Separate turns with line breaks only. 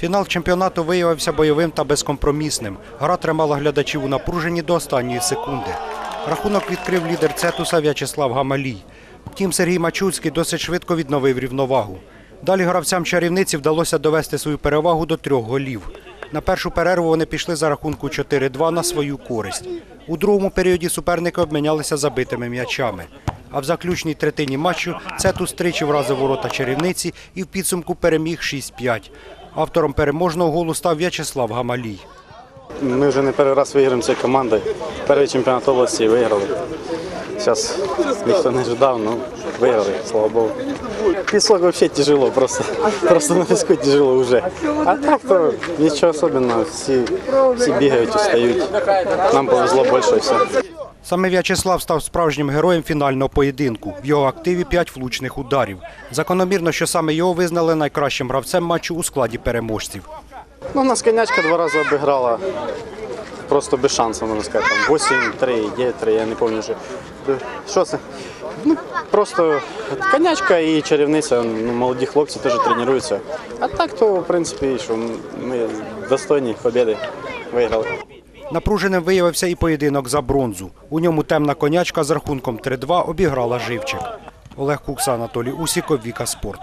Фінал чемпіонату виявився бойовим та безкомпромісним. Гра тримала глядачів у напруженні до останньої секунди. Рахунок відкрив лідер Цетуса В'ячеслав Гамалій. Втім, Сергій Мачульський досить швидко відновив рівновагу. Далі гравцям чарівниці вдалося довести свою перевагу до трьох голів. На першу перерву вони пішли за рахунку 4-2 на свою користь. У другому періоді суперники обмінялися забитими м'ячами. А в заключній третині матчу Цетус тричі вразив ворота чарівниці і в підсумку переміг 6-5. Автором переможного голу став В'ячеслав Гамалій.
Ми вже не перший раз виграємо цією командою. Перший чемпіонат області виграли. Зараз ніхто не ждав, ну виграли, слава Богу. Пісок взагалі тяжело, просто, просто на піску тяжело вже. А так то нічого особливого, всі, всі бігають, устають. Нам повезло більше і все.
Саме В'ячеслав став справжнім героєм фінального поєдинку. В його активі п'ять влучних ударів. Закономірно, що саме його визнали найкращим гравцем матчу у складі переможців.
Ну, нас конячка два рази обіграла. Просто без шансу, можна сказати. Там 8-3, 9-3, я не пам'ятаю. Що, що це? Ну, просто конячка і чарівниця, ну, молоді хлопці теж тренуються. А так то, в принципі, що ми достойні побіди виграли.
Напруженим виявився і поєдинок за бронзу. У ньому темна конячка з рахунком 3-2 обіграла живчик. Олег Кукса, Анатолій Усіков, Віка Спорт.